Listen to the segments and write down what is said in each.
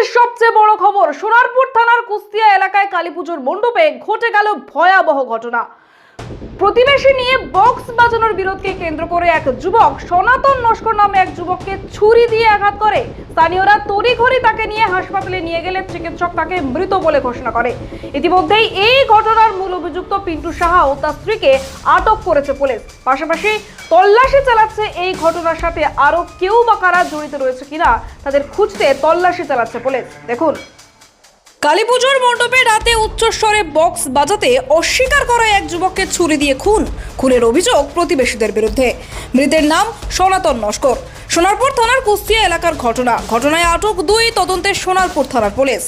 দিনের সবচেয়ে বড় খবর। সোনারপুর থানার কুস্তিয়া এলাকায় কালীপুজোর মণ্ডপে ঘটে গেল ভয়াবহ ঘটনা। প্রতিবেশী নিয়ে বক্স বাজানোর বিরোধকে কেন্দ্র করে এক যুবক, সনাতন নস্কর নামে এক যুবককে ছুরি দিয়ে আঘাত করে। স্থানীয়রা তড়িঘড়ি তাকে নিয়ে হাসপাতালে নিয়ে গেলে চিকিৎসক তাকে মৃত বলে ঘোষণা করে। ইতিমধ্যেই এই ঘটনার মূল অভিযুক্ত পিন্টু সাহা ও তার স্ত্রীকে আটক করেছে পুলিশ। পাশাপাশি তল্লাশি চালাচ্ছে এই ঘটনার সাথে আরও কেউ বা কারা জড়িত রয়েছে কিনা তাদের খুঁজতে তল্লাশি চালাচ্ছে পুলিশ। দেখুন। কালীপুজোর মণ্ডপে রাতে উচ্চস্বরে বক্স বাজাতে অস্বীকার করা এক যুবককে ছুরি দিয়ে খুন। খুনের অভিযোগ প্রতিবেশীদের বিরুদ্ধে। মৃতের নাম সনাতন নস্কর। সোনারপুর থানার কুস্তিয়া এলাকার ঘটনা। ঘটনায় আটক দুই তদন্তে সোনারপুর থানার পুলিশ।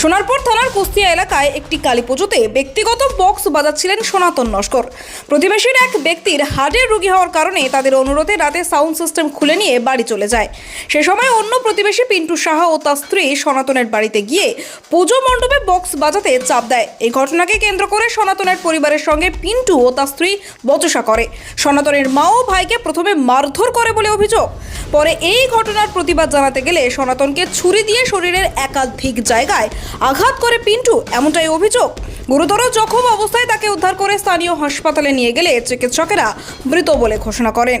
সোনারপুর থানার কুস্তিয়া এলাকায় একটি কালী পুজোতে ব্যক্তিগত বক্স বাজাচ্ছিলেন সনাতন নস্কর। প্রতিবেশীর এক ব্যক্তির হার্টের রোগী হওয়ার কারণে তাদের অনুরোধে রাতে সাউন্ড সিস্টেম খুলে নিয়ে বাড়ি চলে যায়। সে সময় অন্য প্রতিবেশী পিন্টু সাহা ও তার স্ত্রী সনাতনের বাড়িতে গিয়ে পুজো মণ্ডপে বক্স বাজাতে চাপ দেয়। এই ঘটনাকে কেন্দ্র করে সনাতনের পরিবারের সঙ্গে পিন্টু ও তার স্ত্রী বচসা করে। সনাতনের মা ও ভাইকে প্রথমে মারধর করে বলে অভিযোগ। পরে এই ঘটনার প্রতিবাদ জানাতে গেলে সনাতনকে ছুরি দিয়ে শরীরের একাধিক জায়গায় আঘাত করে পিন্টু, এমনটাই অভিযোগ। গুরুতর জখম অবস্থায় তাকে উদ্ধার করে স্থানীয় হাসপাতালে নিয়ে গেলে চিকিৎসকেরা মৃত বলে ঘোষণা করেন।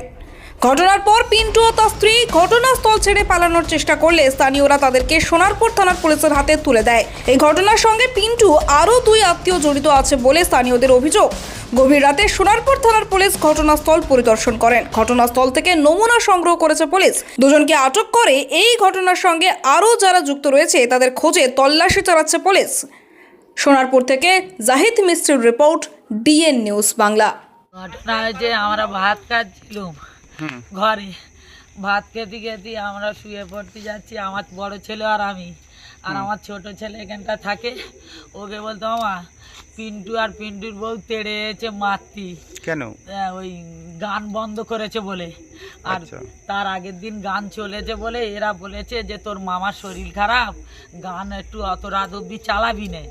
ঘটনার পর পিন্টু ও তার স্ত্রী ঘটনাস্থল ছেড়ে পালানোর চেষ্টা করলে স্থানীয়রা তাদেরকে সোনারপুর থানার পুলিশের হাতে তুলে দেয়। এই ঘটনার সঙ্গে পিন্টু আরও দুই আত্মীয় জড়িত আছে বলে স্থানীয়দের অভিযোগ। গভীর রাতে সোনারপুর থানার পুলিশ ঘটনাস্থল পরিদর্শন করেন। ঘটনাস্থল থেকে নমুনা সংগ্রহ করেছে পুলিশ। দুজনকে আটক করে এই ঘটনার সঙ্গে আরও যারা যুক্ত রয়েছে, তাদের খোঁজে তল্লাশি চালাচ্ছে পুলিশ। সোনারপুর থেকে জাহিদ মিস্ত্রির রিপোর্ট ডিএন নিউজ বাংলা। ঘটনা হয়েছে আমরা ভাত খাচ্ছিলাম ঘরে। ভাত খেতে খেতে আমরা শুয়ে পড়তে যাচ্ছি আমার বড় ছেলে আর আমি। আর আমার ছোট ছেলে এখানটা থাকে। ওকে বলতো মামা পিন্টু আর পিন্টুর বউ তেড়ে এসেছে মারতি কেন? ওই গান বন্ধ করেছে বলে। আর আচ্ছা। তার আগের দিন গান চলেছে বলে এরা বলেছে যে তোর মামার শরীর খারাপ গান একটু অত রাত অব্দি চালাবি না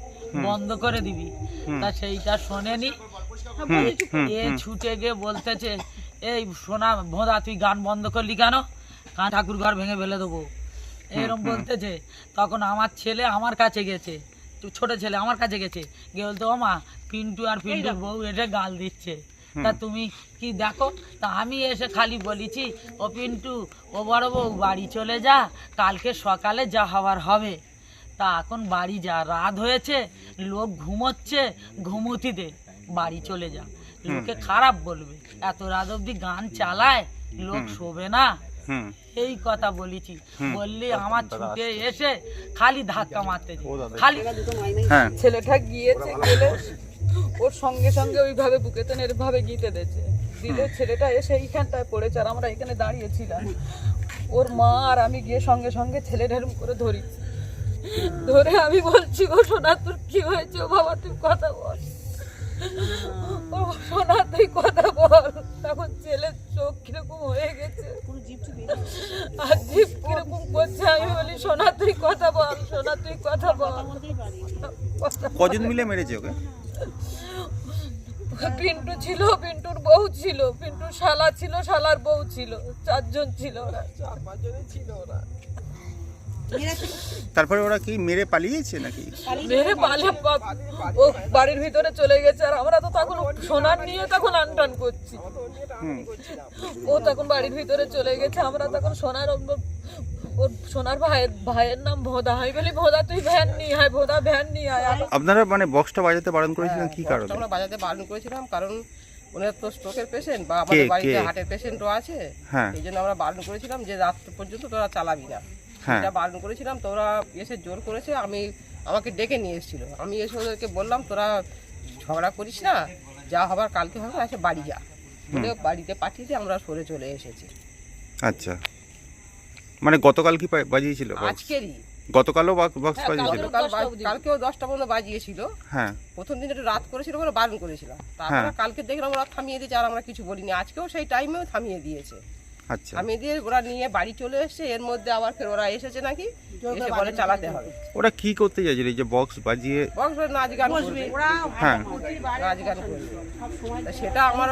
বন্ধ করে দিবি। তা সেইটা শোনেনি। এ ছুটে গিয়ে বলতেছে এই সোনা ভোঁদা তুই গান বন্ধ করলি কেন? কান ঠাকুর ঘর ভেঙে ফেলে দেবো। এরকম বলতেছে। তখন আমার ছেলে আমার কাছে গেছে। ছোট ছেলে আমার কাছে গেছে। গিয়ে বলতো ও মা পিন্টু আর পিন্টুর বউ এসে গাল দিচ্ছে। তা তুমি কি দেখো? তা আমি এসে খালি বলেছি ও পিন্টু ও বড় বউ বাড়ি চলে যা। কালকে সকালে যা হওয়ার হবে। তা এখন বাড়ি যা। রাত হয়েছে লোক ঘুমোচ্ছে ঘুমুতি দে। বাড়ি চলে যা। লোকে খারাপ বলবে। এত রাত অব্দি গান চালায় লোক শোবে না। এই কথা বলেছি। বললি আমার ছুটে এসে খালি ধাক্কা মারতে খালি হ্যাঁ। ছেলেটা গিয়েছে গেলে ওর সঙ্গে সঙ্গে ওইভাবে বুকেতে এরভাবে গিতে দিয়েছে দিলে ছেলেটা এসে এইখানটায় পড়েছে আর আমরা এখানে দাঁড়িয়েছিলাম। ওর মা আর আমি গিয়ে সঙ্গে সঙ্গে ছেলেটা এরম করে ধরি। ধরে আমি বলছি ও সোনা তোর কি হয়েছে? ও বাবা তুই কথা বল। ও সোনা তুই কথা বল। তখন ছেলের চোখ কীরকম হয়ে গেছে। আর জিভ কীরকম করছে আমি বলি সোনা তুই কথা বল সোনা তুই কথা বল। কজন মিলে মেরেছে ওকে? পিন্টু ছিল পিন্টুর বউ ছিল পিন্টুর শালা ছিল শালার বউ ছিল চারজন ছিল ওরা। চার পাঁচজনে ছিল ওরা। তারপরে ওরা কি মেরে পালিয়েছে নাকি? মেরে পালে ও বাড়ির ভিতরে চলে গেছে আর আমরা তো তখন সোনার নিয়ে তখন আনটান করছি। ও তখন বাড়ির ভিতরে চলে গেছে আমরা তখন সোনার ওর- সোনার ভাইয়ের ভাইয়ের নাম ভোদা। আমি বলি ভোদা তুই ভ্যান নিয়ে আয় ভোদা ভ্যান নিয়ে আয় আপনারা মানে বক্সটা বাজাতে বারণ করেছিলেন কি কারণে? আমরা বাজাতে বারণ করেছিলাম কারণ ওনার তো স্ট্রোকের পেশেন্ট বা আমাদের বাড়িতে? হার্টের পেশেন্টও আছে। হ্যাঁ। এই জন্য আমরা বারণ করেছিলাম যে রাত পর্যন্ত তোরা চালাবি না। হ্যাঁ। এটা বারণ করেছিলাম তোরা এসে জোর করেছে আমি আমাকে ডেকে নিয়ে এসেছিল। আমি এসে ওদেরকে বললাম তোরা ঝগড়া করিস না যা হবার কালকে হবে এসে বাড়ি যা। বলে বাড়িতে পাঠিয়ে দিয়ে আমরা সরে চলে এসেছি। আচ্ছা। মানে গতকাল কি পা- বাজিয়েছিল? আজকেরই। গতকালও বক্স বাজিয়েছিল? গতকাল বা- কালকেও দশটা পর্যন্ত বাজিয়েছিল। হ্যাঁ। প্রথম দিন একটু রাত করেছিল বলে বারণ করেছিলাম। তারপরে হ্যাঁ। কালকে দেখলাম ওরা থামিয়ে দিয়েছে আর আমরা কিছু বলিনি। আজকেও সেই টাইমেও থামিয়ে দিয়েছে। আচ্ছা। আমি দিয়ে ওরা নিয়ে বাড়ি চলে এসেছে এর মধ্যে আবার ফের ওরা এসেছে নাকি? এসে বলে চালাতে হবে। ওরা কি করতে চাইছিল? এই যে বক্স বাজিয়ে বক্স নাচ গান করবে। হ্যাঁ। নাচ গান করবে। সেটা আমার